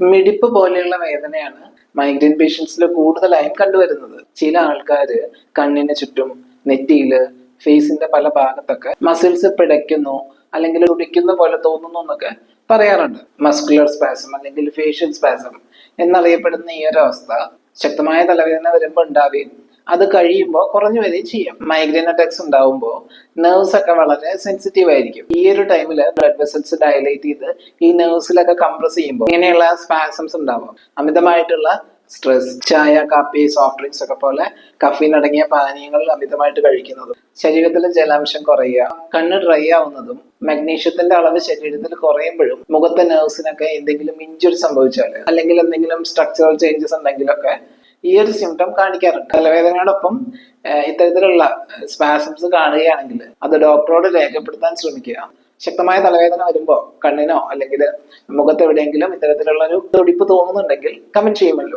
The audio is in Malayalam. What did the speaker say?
മിടിപ്പ് പോലെയുള്ള വേദനയാണ് മൈഗ്രെയിൻ പേഷ്യൻസിൽ കൂടുതലായും കണ്ടുവരുന്നത്. ചില ആൾക്കാർ കണ്ണിന് ചുറ്റും നെറ്റിയിൽ ഫേസിന്റെ പല ഭാഗത്തൊക്കെ മസിൽസ് പിടയ്ക്കുന്നു അല്ലെങ്കിൽ ഉടിക്കുന്ന പോലെ തോന്നുന്നു എന്നൊക്കെ പറയാറുണ്ട്. മസ്കുലർ സ്പാസം അല്ലെങ്കിൽ ഫേഷ്യൽ സ്പാസം എന്നറിയപ്പെടുന്ന ഈ ഒരു അവസ്ഥ ശക്തമായ തലവേദന വരുമ്പോൾ ഉണ്ടാവുകയും അത് കഴിയുമ്പോൾ കുറഞ്ഞു വരികയും ചെയ്യാം. മൈഗ്രെയിൻ അറ്റാക്സ് ഉണ്ടാവുമ്പോൾ നെർവ്സ് ഒക്കെ വളരെ സെൻസിറ്റീവ് ആയിരിക്കും. ഈ ഒരു ടൈമിൽ ബ്ലഡ് വെസൽസ് ഡയലേറ്റ് ചെയ്ത് ഈ നെർവ്സിലൊക്കെ കംപ്രസ് ചെയ്യുമ്പോൾ ഇങ്ങനെയുള്ള സ്പാസംസ് ഉണ്ടാവും. അമിതമായിട്ടുള്ള സ്ട്രെസ് ചായ കാപ്പി സോഫ്റ്റ് ഡ്രിങ്ക്സ് ഒക്കെ പോലെ കഫീൻ അടങ്ങിയ പാനീയങ്ങൾ അമിതമായിട്ട് കഴിക്കുന്നതും ശരീരത്തിലെ ജലാംശം കുറയുക കണ്ണ് ഡ്രൈ ആവുന്നതും മഗ്നീഷ്യത്തിന്റെ അളവ് ശരീരത്തിൽ കുറയുമ്പോഴും മുഖത്തെ നെർവ്സിനൊക്കെ എന്തെങ്കിലും ഇഞ്ചുറി സംഭവിച്ചാൽ അല്ലെങ്കിൽ എന്തെങ്കിലും സ്ട്രക്ചറൽ ചേഞ്ചസ് ഉണ്ടെങ്കിലൊക്കെ ഈ ഒരു സിംറ്റം കാണിക്കാറുണ്ട്. തലവേദനയോടൊപ്പം ഇത്തരത്തിലുള്ള സ്പാസംസ് കാണുകയാണെങ്കിൽ അത് ഡോക്ടറോട് രേഖപ്പെടുത്താൻ ശ്രമിക്കുക. ശക്തമായ തലവേദന വരുമ്പോൾ കണ്ണിനോ അല്ലെങ്കിൽ മുഖത്ത് എവിടെയെങ്കിലും ഇത്തരത്തിലുള്ള ഒരു തുടിപ്പ് തോന്നുന്നുണ്ടെങ്കിൽ കമന്റ് ചെയ്യുമല്ലോ.